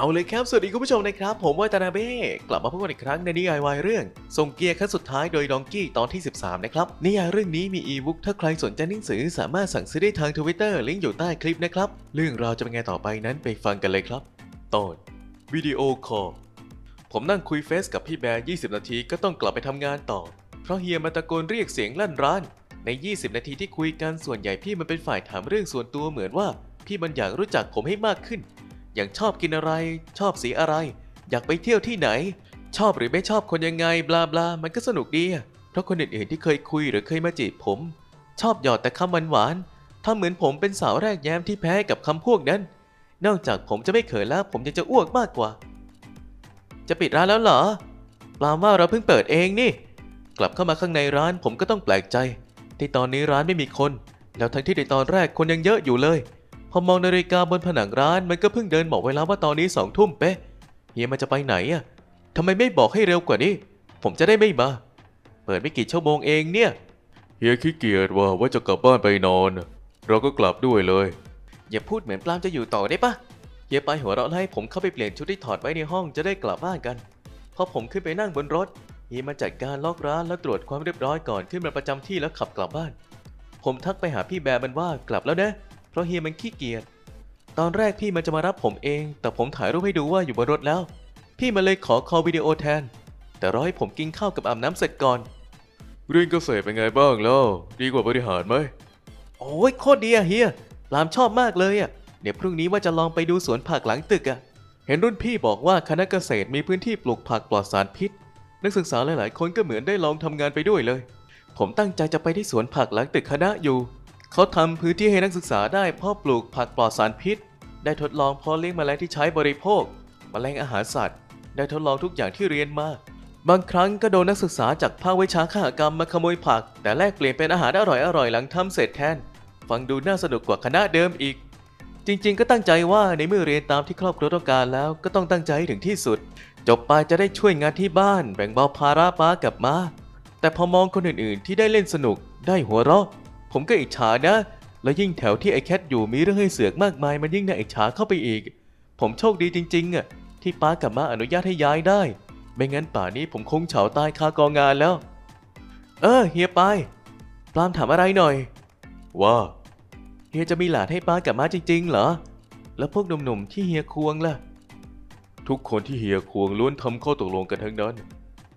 เอาเลยครับ สวัสดีคุณผู้ชมนะครับ ผมวาตานาเบ้กลับมาพบกันอีกครั้งในนิยายวายเรื่องส่งเกียร์ขั้นสุดท้ายโดยดองกี้ตอนที่ 13 นะครับ นิยายเรื่องนี้มีอีบุ๊กถ้าใครสนใจหนังสือสามารถสั่งซื้อได้ทางทวิตเตอร์ลิงก์อยู่ใต้คลิปนะครับ เรื่องราวจะเป็นไงต่อไปนั้นไปฟังกันเลยครับตอนวิดีโอคอลผมนั่งคุยเฟซกับพี่แบร์ 20 นาทีก็ต้องกลับไปทำงานต่อ เพราะเฮียมาตะโกนเรียกเสียงลั่นร้าน ใน 20 นาทีที่คุยกันส่วนใหญ่พี่มันเป็นฝ่ายถามเรื่องส่วนตัวเหมือนว่า พี่มันอยากรู้จักผมให้มากขึ้น อย่างชอบกินอะไร ชอบสีอะไร อยากไปเที่ยวที่ไหน ชอบหรือไม่ชอบคนยังไง บลาบลามันก็สนุกดีเพราะคนอื่นๆที่เคยคุยหรือเคยมาจีบผม ชอบหยอดแต่คำหวานๆทำเหมือนผมเป็นสาวแรกแย้มที่แพ้กับคำพวกนั้น นอกจากผมจะไม่เขินแล้ว ผมยังจะอ้วกมากกว่า จะปิดร้านแล้วเหรอเปล่าว่าเราเพิ่งเปิดเองนี่ กลับเข้ามาข้างในร้านผมก็ต้องแปลกใจ ที่ตอนนี้ร้านไม่มีคน แล้วทั้งที่ในตอนแรกคนยังเยอะอยู่เลย พอมองนาฬิกาบนผนังร้านมันก็เพิ่งเดินบอกเวลาว่าตอนนี้สองทุ่มเป๊ะเฮียมันจะไปไหนอะทำไมไม่บอกให้เร็วกว่านี้ ผมจะได้ไม่มา เปิดไม่กี่ชั่วโมงเองเนี่ยเฮียขี้เกียจว่าว่าจะกลับบ้านไปนอน เราก็กลับด้วยเลย อย่าพูดเหมือนปลามจะอยู่ต่อได้ปะเฮียไปหัวเราะไล่ผมเข้าไปเปลี่ยนชุดที่ถอดไว้ในห้องจะได้กลับบ้านกันพอผมขึ้นไปนั่งบนรถเฮียมาจัดการล็อกร้านและตรวจความเรียบร้อยก่อนขึ้นมาประจำที่แล้วขับกลับบ้าน ผมทักไปหาพี่แบร์มันว่ากลับแล้วนะ เพราะเฮียมันขี้เกียจ ตอนแรกพี่มันจะมารับผมเอง แต่ผมถ่ายรูปให้ดูว่าอยู่บนรถแล้ว พี่มันเลยขอคอลวิดีโอแทน แต่รอให้ผมกินข้าวกับอาบน้ำเสร็จก่อน เรื่องเกษตรเป็นไงบ้างแล้วดีกว่าบริหารไหม โอ้ยโคตรดีอะเฮียรามชอบมากเลยอะเดี๋ยวพรุ่งนี้ว่าจะลองไปดูสวนผักหลังตึกอะเห็นรุ่นพี่บอกว่าคณะเกษตรมีพื้นที่ปลูกผักปลอดสารพิษ นักศึกษาหลายๆ คนก็เหมือนได้ลองทำงานไปด้วยเลย ผมตั้งใจจะไปที่สวนผักหลังตึกคณะอยู่ เขาทำพื้นที่ให้นักศึกษาได้เพาะปลูกผักปลอดสารพิษ ได้ทดลองเพาะเลี้ยงแมลงที่ใช้บริโภค แมลงอาหารสัตว์ ได้ทดลองทุกอย่างที่เรียนมา บางครั้งก็โดนนักศึกษาจากภาควิชาขหกรรมมาขโมยผัก แต่แลกเปลี่ยนเป็นอาหารอร่อยๆหลังทำเสร็จแทน ฟังดูน่าสนุกกว่าคณะเดิมอีก จริง ๆ ก็ตั้งใจว่าในเมื่อเรียนตามที่ครอบครัวต้องการแล้วก็ต้องตั้งใจให้ถึงที่สุด จบไปจะได้ช่วยงานที่บ้านแบ่งเบาภาระป้ากับมาแต่พอมองคนอื่นๆ ที่ได้เล่นสนุกได้หัวเราะ ผมก็อิจฉานะ แล้วยิ่งแถวที่ไอแคทอยู่มีเรื่องให้เสือกมากมายมันยิ่งน่าอิจฉาเข้าไปอีก ผมโชคดีจริงๆอะที่ป้ากับมาอนุญาตให้ย้ายได้ ไม่งั้นป่านี้ผมคงเฉาตายคากองงานแล้ว เออเฮียไปายปลามถามอะไรหน่อย ว่าเฮียจะมีหลานให้ป้ากับมาจริง ๆ เหรอ แล้วพวกหนุ่มๆที่เฮียควงล่ะ ทุกคนที่เฮียควงล้วนทำข้อตกลงกันทั้งนั้น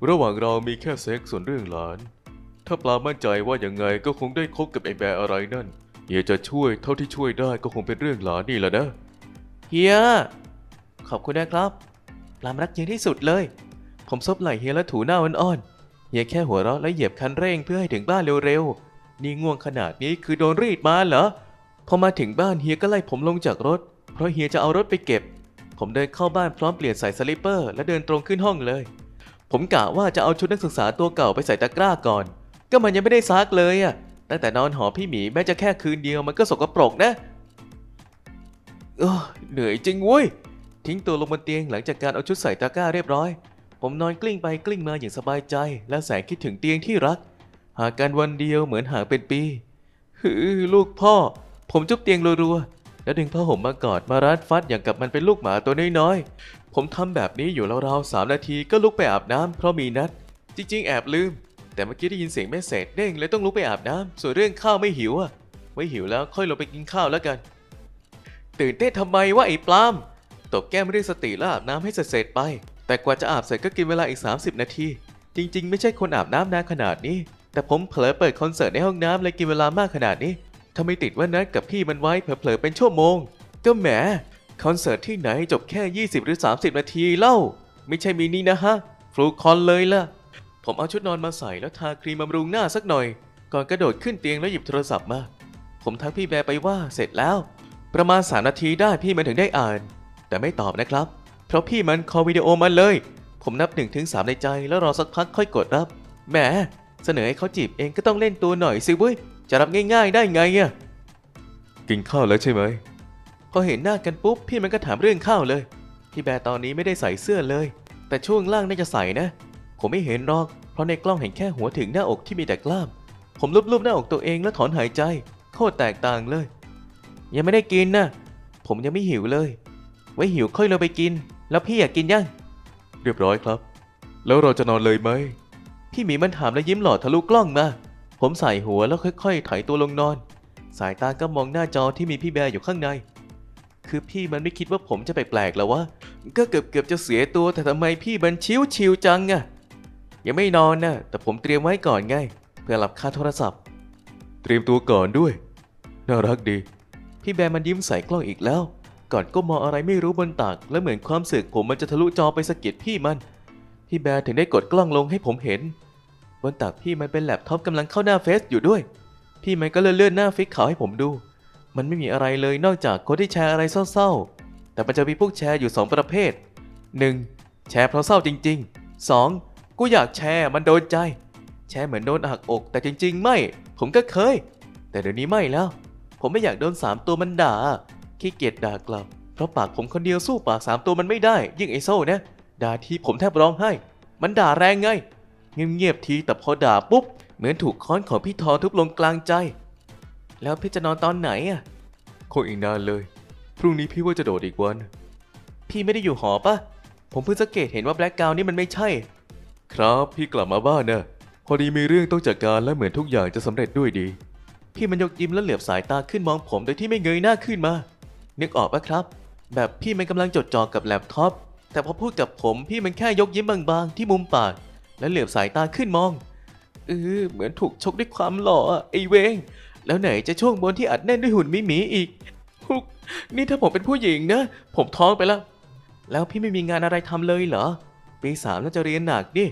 ระหว่างเรามีแค่เซ็กส่วนเรื่องหลาน ถ้าปลามั่นใจว่าอยังไงก็คงได้คบกับไอ้แบร์อะไรนั่น เฮียจะช่วยเท่าที่ช่วยได้ก็คงเป็นเรื่องหลานนี่แหละนะ เฮีย ขอบคุณนะครับ ปลามรักเฮียที่สุดเลย ผมซบไหล่เฮียและถูหน้าอ่อนๆ เฮียแค่หัวเราะและเหยียบคันเร่งเพื่อให้ถึงบ้านเร็วๆ นี่ง่วงขนาดนี้คือโดนรีดมาเหรอ พอมาถึงบ้านเฮียก็ไล่ผมลงจากรถ เพราะเฮียจะเอารถไปเก็บ ผมเดินเข้าบ้านพร้อมเปลี่ยนใส่สลิปเปอร์ และเดินตรงขึ้นห้องเลย ผมกะว่าจะเอาชุดนักศึกษาตัวเก่าไปใส่ตะกร้าก่อน ก็มันยังไม่ได้ซักเลยอะตั้งแต่นอนหอพี่หมีแม้จะแค่คืนเดียวมันก็สกปรกนะเออเหนื่อยจริงเว้ย ทิ้งตัวลงบนเตียงหลังจากการเอาชุดใส่ตะกร้าเรียบร้อย ผมนอนกลิ้งไปกลิ้งมาอย่างสบายใจ และแสนคิดถึงเตียงที่รัก หากันวันเดียวเหมือนห่ากเป็นปีฮือลูกพ่อ ผมจุ๊บเตียงรัวๆ แล้วดึงผ้าห่มมากอดมารัดฟัดอย่างกับมันเป็นลูกหมาตัวน้อยๆ ผมทำแบบนี้อยู่ราวๆสามนาทีก็ลุกไปอาบน้ำเพราะมีนัด จริงๆ แอบลืม แต่เมื่อกี้ได้ยินเสียงแม่เศษเด้งเลยต้องลุกไปอาบน้ำส่วนเรื่องข้าวไม่หิวอะไว้หิวแล้วค่อยลงไปกินข้าวแล้วกัน ตื่นเต้นทำไมวะไอ้ปลามตบแก้มเรียกสติแล้วอาบน้ำให้เสร็จๆไป แต่กว่าจะอาบเสร็จก็กินเวลาอีก 30 นาที จริง ๆ ไม่ใช่คนอาบน้ำนานขนาดนี้ แต่ผมเผลอเปิดคอนเสิร์ตในห้องน้ำเลยกินเวลามากขนาดนี้ถ้าไม่ติดว่านัดกับพี่มันไว้เผลอๆเป็นชั่วโมง ก็แหมคอนเสิร์ตที่ไหนจบแค่ 20 หรือ 30 นาทีเล่า ไม่ใช่มินินะฮะฟลูคอนเลยล่ะ ผมเอาชุดนอนมาใส่แล้วทาครีมบำรุงหน้าสักหน่อย ก่อนกระโดดขึ้นเตียงแล้วหยิบโทรศัพท์มา ผมทักพี่แบร์ไปว่าเสร็จแล้ว ประมาณ3นาทีได้พี่มันถึงได้อ่าน แต่ไม่ตอบนะครับ เพราะพี่มันคอลวิดีโอมาเลย ผมนับ1นถึงสในใจแล้วรอสักพักค่อยกดรับ แหม เสนอให้เขาจีบเองก็ต้องเล่นตัวหน่อยสิเว้ย จะรับง่าย ๆ ได้ไงอะกินข้าวแล้วใช่ไหม พอเห็นหน้ากันปุ๊บพี่มันก็ถามเรื่องข้าวเลย พี่แบร์ตอนนี้ไม่ได้ใส่เสื้อเลย แต่ช่วงล่างน่าจะใส่นะ ผมไม่เห็นหรอก เพราะในกล้องเห็นแค่หัวถึงหน้าอกที่มีแต่กล้าม ผมลูบๆหน้าอกตัวเองแล้วถอนหายใจ โคตรแตกต่างเลย ยังไม่ได้กินนะ ผมยังไม่หิวเลย ไว้หิวค่อยเราไปกิน แล้วพี่อยากกินยัง เรียบร้อยครับ แล้วเราจะนอนเลยไหม พี่หมีมันถามแล้วยิ้มหล่อทะลุกล้องมา ผมใส่หัวแล้วค่อยๆไถตัวลงนอน สายตาก็มองหน้าจอที่มีพี่แบร์อยู่ข้างใน คือพี่มันไม่คิดว่าผมจะแปลกๆแล้ววะ ก็เกือบๆจะเสียตัวแต่ทำไมพี่มันชิวชิวๆจังอะ ยังไม่นอนนะแต่ผมเตรียมไว้ก่อนไง เพื่อรับค่าโทรศัพท์ เตรียมตัวก่อนด้วย น่ารักดี พี่แบร์มันยิ้มใส่กล้องอีกแล้ว ก่อนก็มองอะไรไม่รู้บนตัก และเหมือนความสึกผมมันจะทะลุจอไปสะกิดพี่มัน พี่แบร์ถึงได้กดกล้องลงให้ผมเห็น บนตักพี่มันเป็นแล็ปท็อปกำลังเข้าหน้าเฟซอยู่ด้วย พี่มันก็เลื่อนๆหน้าฟิกขาวให้ผมดู มันไม่มีอะไรเลยนอกจากคนที่แชร์อะไรเศร้าๆ แต่มันจะมีพวกแชร์อยู่ 2 ประเภท 1. แชร์เพราะเศร้าจริง ๆ 2. กูอยากแชร์มันโดนใจ แชร์เหมือนโดนหักอก แต่จริง ๆ ไม่ ผมก็เคย แต่เดี๋ยวนี้ไม่แล้ว ผมไม่อยากโดนสามตัวมันด่าขี้เกียจด่ากลับ เพราะปากผมคนเดียวสู้ปากสามตัวมันไม่ได้ ยิ่งไอโซ่นะด่าทีผมแทบร้องไห้ มันด่าแรงไง เงียบๆทีแต่พอด่าปุ๊บ เหมือนถูกค้อนของพี่ทอทุบลงกลางใจ แล้วพี่จะนอนตอนไหนอะคงอีกนานเลย พรุ่งนี้พี่ว่าจะโดดอีกวัน พี่ไม่ได้อยู่หอปะผมเพิ่งสังเกตเห็นว่าแบล็กกาวนี่มันไม่ใช่ ครับพี่กลับมาบ้านนะพอดีมีเรื่องต้องจัดการและเหมือนทุกอย่างจะสำเร็จด้วยดี พี่มันยกยิ้มแล้วเหลือบสายตาขึ้นมองผมโดยที่ไม่เงยหน้าขึ้นมา นึกออกปะครับ แบบพี่มันกำลังจดจ่อกับแล็ปท็อปแต่พอพูดกับผมพี่มันแค่ยกยิ้มบางๆ ที่มุมปาก แล้วเหลือบสายตาขึ้นมองเออเหมือนถูกชกด้วยความหล่อไอเวงแล้วไหนจะช่วงบนที่อัดแน่นด้วยหุ่นมิหมีอีกฮุกนี่ถ้าผมเป็นผู้หญิงนะ ผมท้องไปแล้ว แล้วพี่ไม่มีงานอะไรทำเลยเหรอ ปีสามน่าจะเรียนหนักดิ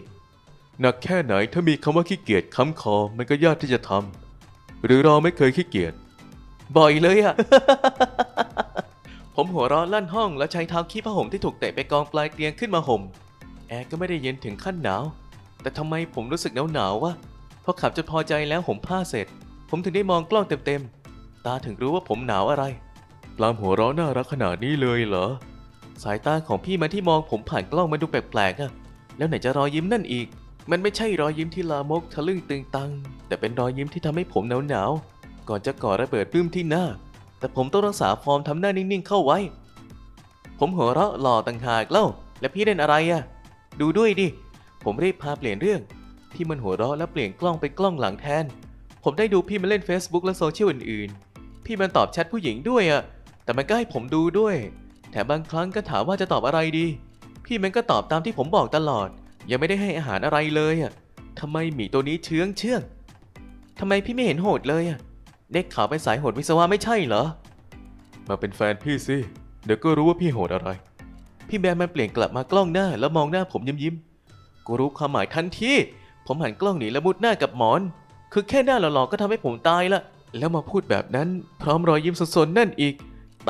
หนักแค่ไหนถ้ามีคำว่าขี้เกียจค้ำคอมันก็ยากที่จะทำหรือเราไม่เคยขี้เกียจบ่อยเลยอะผมหัวเราะลั่นห้องแล้วใช้เท้าขี้ผ้าห่มที่ถูกเตะไปกองปลายเตียงขึ้นมาห่มแอร์ก็ไม่ได้เย็นถึงขั้นหนาว แต่ทำไมผมรู้สึกหนาวหนาววะพอขับจนพอใจแล้วห่มผ้าเสร็จ ผมถึงได้มองกล้องเต็มๆตาถึงรู้ว่าผมหนาวอะไรปลามหัวเราะน่ารักขนาดนี้เลยเหรอสายตาของพี่มันที่มองผมผ่านกล้องมันดูแปลกๆอะแล้วไหนจะรอยยิ้มนั่นอีก มันไม่ใช่รอยยิ้มที่ลามกทะลึ่งตึงตัง แต่เป็นรอยยิ้มที่ทำให้ผมหนาวๆ ก่อนจะก่อระเบิดปลื้มที่หน้า แต่ผมต้องรักษาฟอร์มทำหน้านิ่งๆเข้าไว้ ผมหัวเราะหล่อต่างหากเล่า แล้วพี่เล่นอะไรอะดูด้วยดิ ผมรีบพาเปลี่ยนเรื่องพี่มันหัวเราะแล้วเปลี่ยนกล้องไปกล้องหลังแทน ผมได้ดูพี่มันเล่น Facebook และโซเชียลอื่นๆ พี่มันตอบแชทผู้หญิงด้วยอะแต่มันก็ให้ผมดูด้วย แถมบางครั้งก็ถามว่าจะตอบอะไรดี พี่มันก็ตอบตามที่ผมบอกตลอด ยังไม่ได้ให้อาหารอะไรเลยอะทำไมหมีตัวนี้เชื้องเชื่องทำไมพี่ไม่เห็นโหดเลยอะเด็กขาวเป็นสายโหดวิศวะไม่ใช่เหรอ มาเป็นแฟนพี่สิ เดี๋ยวก็รู้ว่าพี่โหดอะไร พี่แบมมันเปลี่ยนกลับมากล้องหน้าแล้วมองหน้าผมยิ้มยิ้มกูรู้ความหมายทันที ผมหันกล้องหนีแล้วมุดหน้ากับหมอน คือแค่หน้าหล่อๆก็ทำให้ผมตายละ แล้วมาพูดแบบนั้น พร้อมรอยยิ้มสนๆนั่นอีก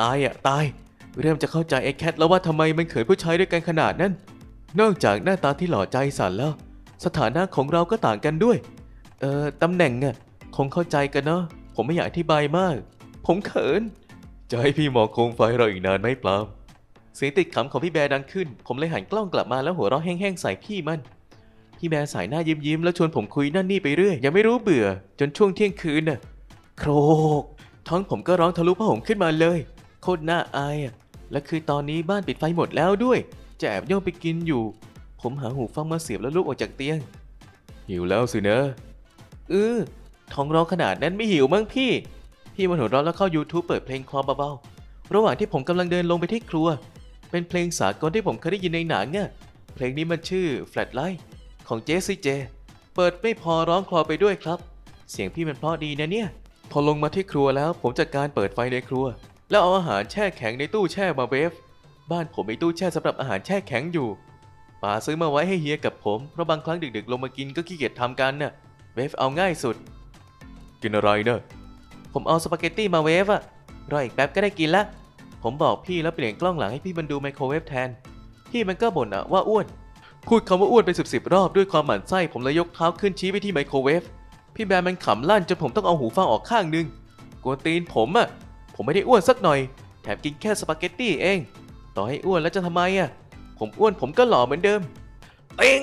ตายอะตาย เริ่มจะเข้าใจไอ้แคทแล้วว่าทำไมมันเขินผู้ชายด้วยกันขนาดนั้น นอกจากหน้าตาที่หล่อใจสันแล้ว สถานะของเราก็ต่างกันด้วย เออตำแหน่งอะคงเข้าใจกันเนาะผมไม่อยากอธิบายมาก ผมเขิน จะให้พี่หมอโคมไฟเราอีกนานไหมปลามเสียงติดขำของพี่แบร์ดังขึ้น ผมเลยหันกล้องกลับมาแล้วหัวเราะแห้งๆใส่พี่มัน พี่แบร์สายหน้ายิ้มยิ้มๆแล้วชวนผมคุยนั่นนี่ไปเรื่อยยังไม่รู้เบื่อ จนช่วงเที่ยงคืนน่ะโครกท้องผมก็ร้องทะลุผ้าห่มขึ้นมาเลย โคตรน่าอายอะและคือตอนนี้บ้านปิดไฟหมดแล้วด้วย จะแอบย่องไปกินอยู่ ผมหาหูฟังมาเสียบแล้วลุกออกจากเตียง หิวแล้วสินะเออท้องร้องขนาดนั้นไม่หิวมั้งพี่ พี่มันหัวเราะแล้วเข้า YouTube เปิดเพลงคลอเบาๆ ระหว่างที่ผมกำลังเดินลงไปที่ครัว เป็นเพลงสากลที่ผมเคยได้ยินในหนังอะเพลงนี้มันชื่อ Flatline ของเจสซี่เจ เปิดไม่พอร้องคลอไปด้วยครับ เสียงพี่มันเพราะดีนะเนี่ย พอลงมาที่ครัวแล้วผมจัดการเปิดไฟในครัว แล้วเอาอาหารแช่แข็งในตู้แช่มาเวฟ บ้านผมมีตู้แช่สำหรับอาหารแช่แข็งอยู่ป๋าซื้อมาไว้ให้เฮียกับผม เพราะบางครั้งดึกๆลงมากินก็ขี้เกียจทำกันน่ะ เวฟเอาง่ายสุด กินอะไรเนอะผมเอาสปาเกตตี้มาเวฟอะรออีกแป๊บก็ได้กินละ ผมบอกพี่แล้วเปลี่ยนกล้องหลังให้พี่มันดูไมโครเวฟแทน พี่มันก็บ่นอะว่าอ้วน พูดคำว่าอ้วนไปสิบสิบรอบด้วยความหมั่นไส้ผมเลยยกเท้าขึ้นชี้ไปที่ไมโครเวฟ พี่แบร์มันขำลั่นจนผมต้องเอาหูฟังออกข้างนึงกวนตีนผมอะผมไม่ได้อ้วนสักหน่อย แถมกินแค่สปาเกตตี้เอง ต่อให้อ้วนแล้วจะทำไมอะผมอ้วนผมก็หล่อเหมือนเดิมเป้ง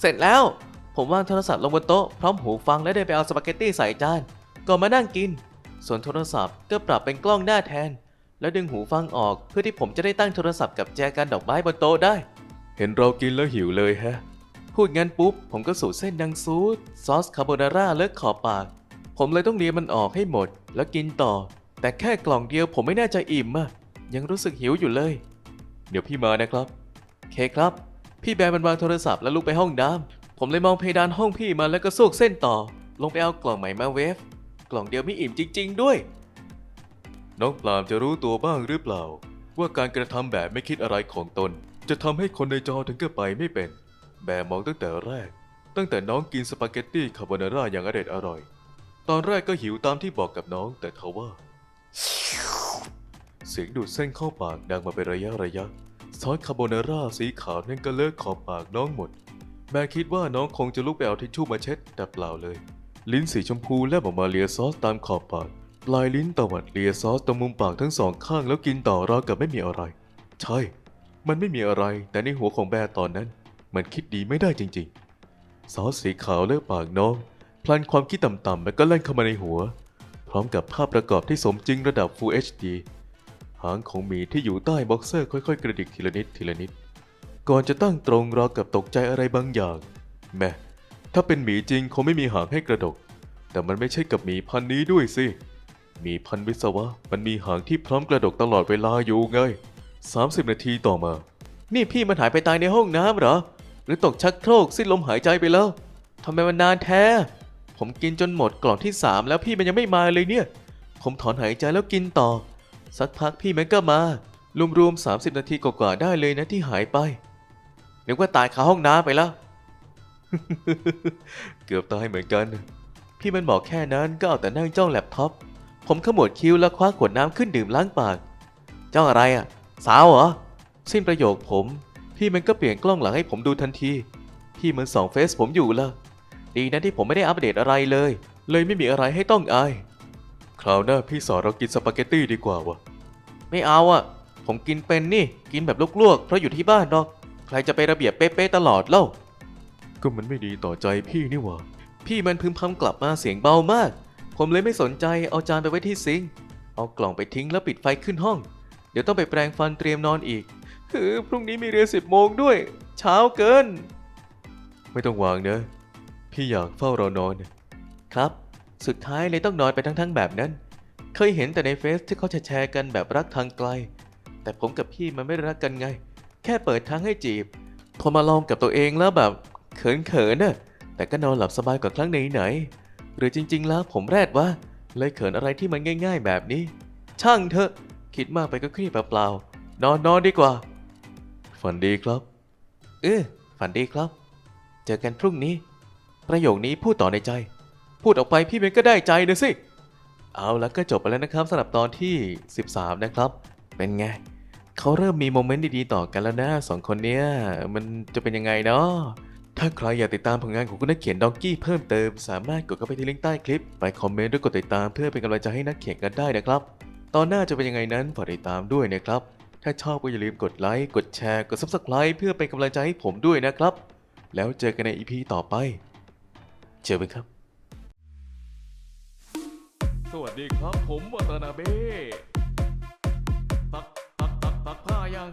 เสร็จแล้ว ผมวางโทรศัพท์ลงบนโต๊ะพร้อมหูฟังและเดินไปเอาสปาเกตตี้ใส่จานก่อนมานั่งกิน ส่วนโทรศัพท์ก็ปรับเป็นกล้องหน้าแทน แล้วดึงหูฟังออกเพื่อที่ผมจะได้ตั้งโทรศัพท์กับแจกันดอกไม้บนโต๊ะได้ เห็นเรากินแล้วหิวเลยฮะ พูดงั้นปุ๊บ ผมก็สูดเส้นดังซูดซอสคาโบนาร่าเลิกขอบปาก ผมเลยต้องเลียมันออกให้หมด แล้วกินต่อ แต่แค่กล่องเดียวผมไม่น่าจะอิ่มอะยังรู้สึกหิวอยู่เลย เดี๋ยวพี่มานะครับ เคครับ พี่แบร์มันวางโทรศัพท์แล้วลุกไปห้องน้ำผมเลยมองเพดานห้องพี่มาแล้วก็สูกเส้นต่อ ลงไปเอากล่องใหม่มาเวฟ กล่องเดียวไม่อิ่มจริง ๆ ด้วย น้องปลามจะรู้ตัวบ้างหรือเปล่า ว่าการกระทำแบบไม่คิดอะไรของตน จะทำให้คนในจอถึงกับไปไม่เป็น แบร์มองตั้งแต่แรก ตั้งแต่น้องกินสปาเกตตี้คาโบนาร่าอย่างอร่อยอร่อย ตอนแรกก็หิวตามที่บอกกับน้องแต่ทว่า เสียงดูดเส้นเข้าปากดังมาเป็นระยะระยะ ซอสคาโบนาร่าสีขาวนั่นก็เลิกขอบปากน้องหมด แม่คิดว่าน้องคงจะลุกไปเอาทิชชู่มาเช็ดแต่เปล่าเลย ลิ้นสีชมพูแลบออกมาเลียซอสตามขอบปาก ปลายลิ้นตวัดเลียซอสตรงมุมปากทั้งสองข้างแล้วกินต่อราวกับไม่มีอะไร ใช่ มันไม่มีอะไร แต่ในหัวของแบร์ตอนนั้น มันคิดดีไม่ได้จริง ๆ ซอสสีขาวเลอกปากน้องพลันความคิดต่ำๆแล้วก็แล่นเข้ามาในหัว พร้อมกับภาพประกอบที่สมจริงระดับ Full HD หางของหมีที่อยู่ใต้บ็อกเซอร์ค่อยๆ กระดิกทีละนิดทีละนิด ก่อนจะตั้งตรงรอกับตกใจอะไรบางอย่าง แม่ถ้าเป็นหมีจริงคงไม่มีหางให้กระดก แต่มันไม่ใช่กับหมีพันนี้ด้วยสิหมีพันวิศวะ มันมีหางที่พร้อมกระดกตลอดเวลาอยู่ไง30 นาทีต่อมา นี่พี่มันหายไปตายในห้องน้ำเหรอ หรือตกชักโครกสิ้นลมหายใจไปแล้วทำไมมันนานแท้ ผมกินจนหมดกล่องที่ 3 แล้วพี่มันยังไม่มาเลยเนี่ย ผมถอนหายใจแล้วกินต่อ สักพักพี่มันก็มารวมๆ30 นาทีกว่าๆได้เลยนะที่หายไปนึกว่าตายคาห้องน้ำไปแล้ว เกือบตายเหมือนกัน พี่มันบอกแค่นั้นก็เอาแต่นั่งจ้องแล็ปท็อป ผมขมวดคิ้วแล้วคว้าขวดน้ำขึ้นดื่มล้างปาก จ้องอะไรอะ สาวเหรอ สิ้นประโยคผม พี่มันก็เปลี่ยนกล้องหลังให้ผมดูทันที พี่มันส่องเฟซผมอยู่ละดีนะที่ผมไม่ได้อัปเดตอะไรเลย เลยไม่มีอะไรให้ต้องอาย คราวหน้าพี่สอนเรากินสปาเกตตี้ดีกว่าวะไม่เอาอะผมกินเป็นนี่ กินแบบลวกๆ เพราะอยู่ที่บ้านหรอกใครจะไประเบียบเป๊ะๆตลอดเล่า ก็มันไม่ดีต่อใจพี่นี่หว่า พี่มันพึมพำกลับมาเสียงเบามาก ผมเลยไม่สนใจเอาจานไปไว้ที่ซิงค์เอากล่องไปทิ้งแล้วปิดไฟขึ้นห้อง เดี๋ยวต้องไปแปรงฟันเตรียมนอนอีกคือพรุ่งนี้มีเรียนสิบโมงด้วย เช้าเกิน ไม่ต้องวางเนอะพี่อยากเฝ้ารอนอน ครับ สุดท้ายเลยต้องนอนไปทั้งๆแบบนั้น เคยเห็นแต่ในเฟซที่เขาแชร์กันแบบรักทางไกล แต่ผมกับพี่มันไม่รักกันไง แค่เปิดทางให้จีบ พอมาลองกับตัวเองแล้วแบบเขินๆน่ะ แต่ก็นอนหลับสบายกว่าครั้งไหนๆหรือจริง ๆ แล้วผมแรดว่า เลยเขินอะไรที่มันง่าย ๆ แบบนี้ ช่างเถอะ คิดมากไปก็เครียดเปล่าๆนอนนอนดีกว่า ฝันดีครับ เออฝันดีครับ เจอกันพรุ่งนี้ ประโยคนี้พูดต่อในใจ พูดออกไปพี่เบนก็ได้ใจนะสิ เอาแล้วก็จบไปแล้วนะครับสำหรับตอนที่ 13 นะครับ เป็นไงเขาเริ่มมีโมเมนต์ดีๆต่อกันแล้วนะสองคนเนี้ยมันจะเป็นยังไงเนาะถ้าใครอยากติดตามผลงานของคุณนักเขียนดองกี้เพิ่มเติม สามารถกดเข้าไปที่ลิงก์ใต้คลิป ไปคอมเมนต์ด้วยกดติดตามเพื่อเป็นกำลังใจให้นักเขียนกันได้นะครับ ตอนหน้าจะเป็นยังไงนั้นฝากติดตามด้วยนะครับ ถ้าชอบก็อย่าลืมกดไลค์ กดแชร์ กด Subscribe เพื่อเป็นกำลังใจให้ผมด้วยนะครับ แล้วเจอกันใน EP ต่อไป เจอกันครับ สวัสดีครับผมวัตนาเบ้ตักตักตักตักผ้ายัง